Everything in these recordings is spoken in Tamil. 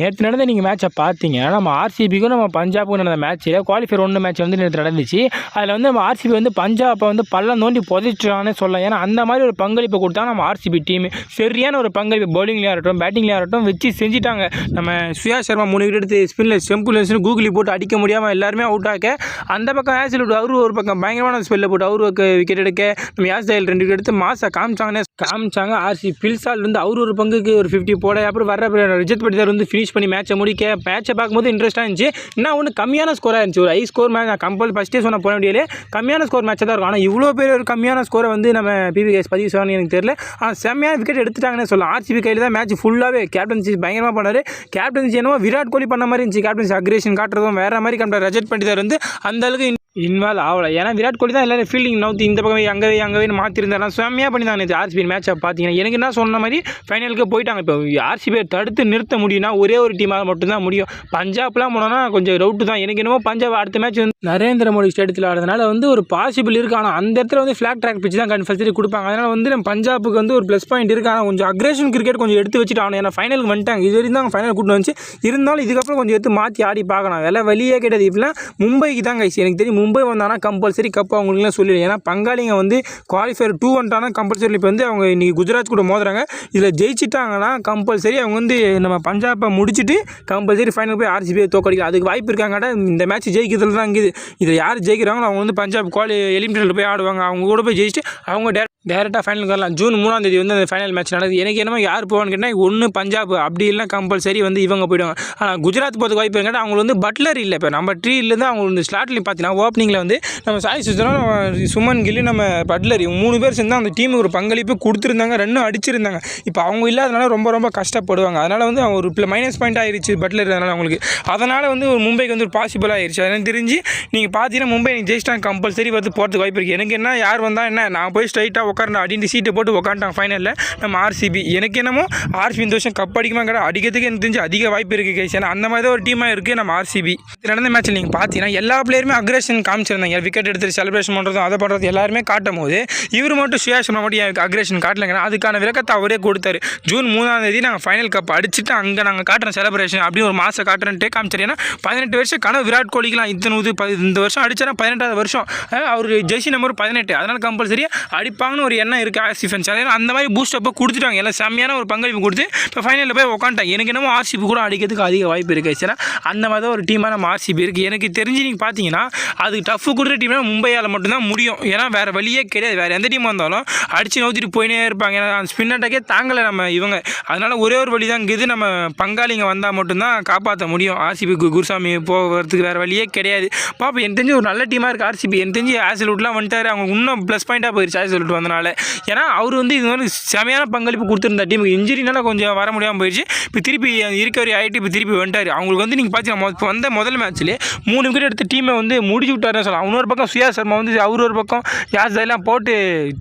நேற்று நடந்த நீங்கள் மேட்சை பார்த்தீங்க. நம்ம ஆர்சிபிக்கும் நம்ம பஞ்சாபுக்கும் நடந்த மேட்ச்சில் குவாலிஃபயர் ஒன்று மேட்ச் வந்து நேற்று நடந்துச்சு. அதில் வந்து நம்ம ஆர்சிபி வந்து பஞ்சாப்பை வந்து பள்ளம் தோண்டி புதைச்சிடான்னு சொல்லலாம். ஏன்னா அந்த மாதிரி ஒரு பங்களிப்பை கொடுத்தா நம்ம ஆர்சிபி டீம் சரியான ஒரு பங்களிப்பு பவுலிங்லேயே இருக்கட்டும் பேட்டிங்லேயே இருக்கட்டும் வச்சு செஞ்சுட்டாங்க. நம்ம சுயா சர்மா மூணு விக்கெட் எடுத்து ஸ்பின்னில் செம்புலன்ஸ்னு கூகுளி போட்டு அடிக்க முடியாமல் எல்லாருமே அவுட் ஆக்க அந்த பக்கம் ஆசில் அவரு ஒரு பக்கம் பயங்கரமான ஸ்பெல்லில் போட்டு அவரு விக்கெட் எடுக்க நம்ம யாஸ் தயல் ரெண்டு விக்கெட் எடுத்து மாசா காமிச்சாங்கன்னே காமிச்சாங்க ஆர்சி பில்சால் வந்து அவர் ஒரு பங்குக்கு ஒரு ஃபிஃப்டி போட அப்புறம் வர ரிஜத் படிதார் வந்து ஃபினிஷ் பண்ணி மேட்சை முடிக்க மேட்சை பார்க்கும்போது இன்ட்ரெஸ்ட்டாக இருந்துச்சு. என்ன ஒன்று கம்மியான ஸ்கோராக இருந்துச்சு. ஒரு ஹை ஸ்கோர் மேட்ச் நான் கம்பல் ஃபஸ்ட்டே சொன்ன போன வேண்டியது கம்மியான ஸ்கோர் மேட்சாக தான் இருக்கும். ஆனால் இவ்வளோ பேர் ஒரு கம்மியான ஸ்கோரை வந்து நம்ம பிபிஎஸ் பதிவு செய்வாங்க எனக்கு தெரியல. ஆனால் செம்மையான விக்கெட் எடுத்துட்டாங்கன்னு சொல்லலாம். ஆர்சிபி கையில் தான் மேட்ச் ஃபுல்லாகவே கேப்டன்சி பயங்கரமாக பண்ணார். கேப்டன்சி என்னவோ விராட் கோலி பண்ண மாதிரி இருந்துச்சு. கேப்டன்சி அக்ரேஷன் காட்டுறதும் வேறு மாதிரி கண்டார் பண்ணி பண்டிதார் வந்து அந்தளவுக்கு இன்வால்வ் ஆகலை. ஏன்னா விராட் கோலி தான் எல்லாரும் ஃபீல்டிங் நவுத்து இந்த பக்கம் அங்கே அங்கே மாற்றிருந்தாலும் செம்மையாக பண்ணி தான் நேற்று ஆர்சிபி மேட்சை பார்த்தீங்கன்னா எனக்கு என்ன சொன்ன மாதிரி ஃபைனலுக்கு போயிட்டாங்க. இப்போ ஆர்சிபியை தடுத்து நிறுத்த முடியும்னா ஒரே ஒரு டீமாக மட்டும்தான் முடியும். பஞ்சாப்லாம் போனோன்னா கொஞ்சம் ரவுட்டு தான். எனக்கு என்னமோ பஞ்சாப் அடுத்த மேட்ச் வந்து நரேந்திர மோடி ஸ்டேடியத்தில் ஆடுறதுனால வந்து ஒரு பாசிபிள் இருக்குது ஆனால் அந்த இடத்துல வந்து ஃப்ளாக் ட்ராக் பிச்சு தான் கன்ஃபல்சரி கொடுப்பாங்க. அதனால் வந்து நம்ம பஞ்சாபுக்கு வந்து ஒரு ப்ளஸ் பாயிண்ட் இருக்குது ஆனால் கொஞ்சம் அக்ரேஷன் கிரிக்கெட் கொஞ்சம் எடுத்து வச்சுட்டு ஆகணும். ஏன்னா ஃபைனலுக்கு வந்துட்டாங்க. இது வரைக்கும் தான் ஃபைனல் கூட்டு வந்துச்சு. இருந்தாலும் இதுக்கப்புறம் கொஞ்சம் எடுத்து மாற்றி ஆடி பார்க்கலாம் அதெல்லாம் வழியே கிடையாது. இப்படிலாம் மும்பைக்கு தான் கைஸ் எனக்கு தெரியும் மும்பை வந்தானா கம்பல்சரி கப் அவங்களுக்குலாம் சொல்லிடு. ஏன்னா பங்காளிங்க வந்து குவாலிஃபயர் டூ வந்துட்டானா கம்பல்சரி இப்போ வந்து அவங்க இன்றைக்கி குஜராத் கூட மோதுறாங்க. இதில் ஜெயிச்சிட்டாங்கன்னா கம்பல்சரி அவங்க வந்து நம்ம பஞ்சாபை முடிச்சுட்டு கம்பல்சரி ஃபைனல் போய் ஆர்சிபியை தோக்கடிக்கலாம். அதுக்கு வாய்ப்பு இருக்காங்கடா. இந்த மேட்ச் ஜெயிக்கிறதுல தான் இருக்குது இதில் யார் ஜெயிக்கிறாங்களோ அவங்க வந்து பஞ்சாப் குவாலி எலிமினேட்டரில் போய் ஆடுவாங்க. அவங்க கூட போய் ஜெயிச்சுட்டு அவங்க டேரக்ட் டேரெக்டாக ஃபைனலுக்கு வரலாம். ஜூன் மூணாம் தேதி வந்து அந்த ஃபைனல் மேட்ச் நடக்குது. எனக்கு என்னமோ யார் போவான்னு கேட்டால் ஒன்று பஞ்சாப். அப்படி இல்லைனா கம்பல்சரி வந்து இவங்க போயிடுவாங்க. ஆனால் குஜராத் போகிறதுக்கு வாய்ப்பு கேட்டால் அவங்க வந்து பட்லர் இல்லை. இப்போ நம்ம ட்ரீலேருந்து அவங்க வந்து ஸ்லாட்லேயும் பார்த்தீங்கன்னா ஓப்பனிங்கில் வந்து நம்ம சாய் சுத்தரம் சுமன் கில்லி நம்ம பட்லர் இவங்க மூணு பேர் சேர்ந்து அந்த டீமுக்கு ஒரு பங்களிப்பு கொடுத்துருந்தாங்க. ரன்னும் அடிச்சிருந்தாங்க. இப்போ அவங்க இல்லாதனால ரொம்ப ரொம்ப கஷ்டப்படுவாங்க. அதனால் வந்து அவங்க ஒரு மைனஸ் பாயிண்ட் ஆயிடுச்சு பட்லர் அதனால் அவங்களுக்கு. அதனால் வந்து ஒரு மும்பைக்கு வந்து ஒரு பாசிபிள் ஆயிடுச்சு அதனால் தெரிஞ்சு நீங்கள் பார்த்தீங்கன்னா மும்பை எனக்கு ஜெயிச்சிட்டாங்க கம்பல்சரி வந்து போகிறதுக்கு வாய்ப்பு இருக்குது எனக்கு என்ன யார் வந்தால் என்ன? நான் போய் ஸ்ட்ரைட்டாக உட்காரணும் அடிந்து சீட்டை போட்டு உட்காந்துட்டாங்க ஃபைனலில் நம்ம ஆர்சிபி எனக்கு என்னமோ ஆர்சிபி இந்த வருஷம் கப் அடிக்குமா கிடையாது அடிக்கிறதுக்கு எனக்கு தெரிஞ்சு அதிக வாய்ப்பு இருக்குது கேஸ் ஏன்னா அந்த மாதிரி தான் ஒரு டீமாக இருக்குது நம்ம ஆர்சிபி நடந்த மேட்ச்சில் நீங்கள் பார்த்தீங்கன்னா எல்லா பிளேயருமே அக்ரேஷன் காமிச்சிருந்தாங்க. விக்கெட் எடுத்து செலிப்ரேஷன் பண்ணுறதும் அதை பண்ணுறது எல்லாருமே காட்டும் போது இவர் மட்டும் சுயாஷ் சர்மா மட்டும் எனக்கு அக்ரேஷன் காட்டலைங்கன்னா அதுக்கான விளக்கத்தை அவரே கொடுத்தாரு. ஜூன் மூணாம் தேதி நாங்கள் ஃபைனல் கப் அடிச்சுட்டு அங்கே நாங்கள் காட்டுறோம் செலிப்ரேஷன் அப்படின்னு ஒரு மாதம் காட்டுறேன்ட்டே காமிச்சார் ஏன்னா பதினெட்டு வருஷம் கனவு விராட் கோலிக்கெலாம் இத்தனை இது இந்த வருஷம் அடிச்சாரா பதினெட்டாவது வருஷம். அவர் ஜெர்சி நம்பர் பதினெட்டு. அதனால் கம்பல்சரி அடிப்பாங்கன்னு ஒரு எண்ணம் இருக்குது ஆர்சி ஃபேன்ஸ் ஏன்னா அந்த மாதிரி பூஸ்டப்பை கொடுத்துட்டாங்க. எல்லாம் செம்மையான ஒரு பங்களிப்பு கொடுத்து இப்போ ஃபைனலில் போய் உட்காந்துட்டாங்க எனக்கு என்னமோ ஆர்சிபி கூட அடிக்கிறதுக்கு அதிக வாய்ப்பு இருக்குது ஏன்னா அந்த மாதிரி ஒரு டீமாக நம்ம ஆர்சிபி இருக்குது எனக்கு தெரிஞ்சு நீங்கள் பார்த்தீங்கன்னா அது டஃப் கொடுக்குற டீம்னா மும்பையால் மட்டும்தான் முடியும். ஏன்னா வேறு வழியே கிடையாது. வேறு எந்த டீமாக இருந்தாலும் அடித்து நோத்திட்டு போயினே இருப்பாங்க. ஏன்னா அந்த ஸ்பின் அட்டாக்கே தாங்கலை நம்ம இவங்க. அதனால் ஒரே ஒரு வழி தான் இருக்குது நம்ம பங்காளிங்க வந்தால் மட்டும்தான் காப்பாற்ற முடியும். ஆர்சிபி குருசாமி போகிறதுக்கு வேறு வழியே கிடையாது. பாப்பா எனக்கு தெரிஞ்சு ஒரு நல்ல டீமாக இருக்குது ஆர்சிபி எனக்கு தெரிஞ்சு ஆசில்வுட்லாம் வந்துட்டார். அவங்க இன்னும் ப்ளஸ் பாயிண்ட்டாக போயிடுச்சு ஆசில்வுட் வந்தனால. ஏன்னா அவர் வந்து இது மாதிரி செமையான பங்களிப்பு கொடுத்துருந்த டீமுக்கு இன்ஜுரினால கொஞ்சம் வர முடியாமல் போயிடுச்சு இப்போ திருப்பி இருக்கவரி ஆகிட்டு இப்போ திருப்பி வந்துட்டார். அவங்களுக்கு வந்து நீங்கள் பார்த்தீங்கன்னா வந்த முதல் மேட்ச்லேயே மூணு விக்கெட் எடுத்த டீமை வந்து முடிச்சு விட்டாருன்னு சொல்லலாம். இன்னொரு பக்கம் சுயா சர்மா வந்து அவர் ஒரு பக்கம் யாஸ் எல்லாம் போட்டு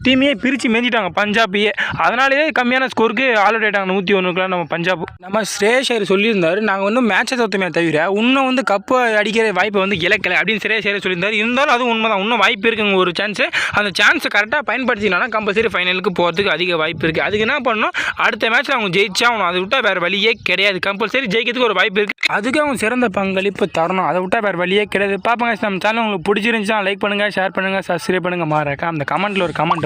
டீமையே பிரித்து மேஞ்சிட்டாங்க பஞ்சாபியே. அதனாலேயே கம்மியான ஸ்கோருக்கு ஆல் அவுட் ஆகிட்டாங்க நூற்றி ஒன்றுக்குலாம் நம்ம பஞ்சாப். நம்ம ஸ்ரேஷ் ஐயர் சொல்லியிருந்தார் நாங்கள் வந்து மேட்சை தோத்தமே தவிர இன்னும் வந்து கப்பு அடிக்கிற வாய்ப்பை வந்து இழக்கலை அப்படின்னு ஸ்ரேஷ் ஐயர் சொல்லியிருந்தார். இருந்தாலும் அதுவும் உண்மை தான் இன்னும் வாய்ப்பு இருக்குங்க ஒரு சான்ஸு அந்த சான்ஸை கரெக்டாக பயன்படுத்தினாலும் கம்பல்சரி ஃபைனலுக்கு போகிறதுக்கு அதிக வாய்ப்பு இருக்குது அதுக்கு என்ன பண்ணணும்? அடுத்த மேட்ச்சில் அவங்க ஜெயிச்சா அவனும் அதை விட்டால் வேறு வழியே கிடையாது. கம்பல்சரி ஜெயிக்கிறதுக்கு ஒரு வாய்ப்பு இருக்குது அதுக்கு அவங்க சிறந்த பங்களிப்பு தரணும். அதை விட்டால் வேறு வழியே கிடையாது. பார்ப்பாங்க நம்ம சேனல் உங்களுக்கு பிடிச்சிருந்துச்சுன்னா லைக் பண்ணுங்கள் ஷேர் பண்ணுங்கள் சப்ஸ்கிரைப் பண்ணுங்கள் மாறக்கா அந்த கமெண்ட்டில் ஒரு கமெண்ட்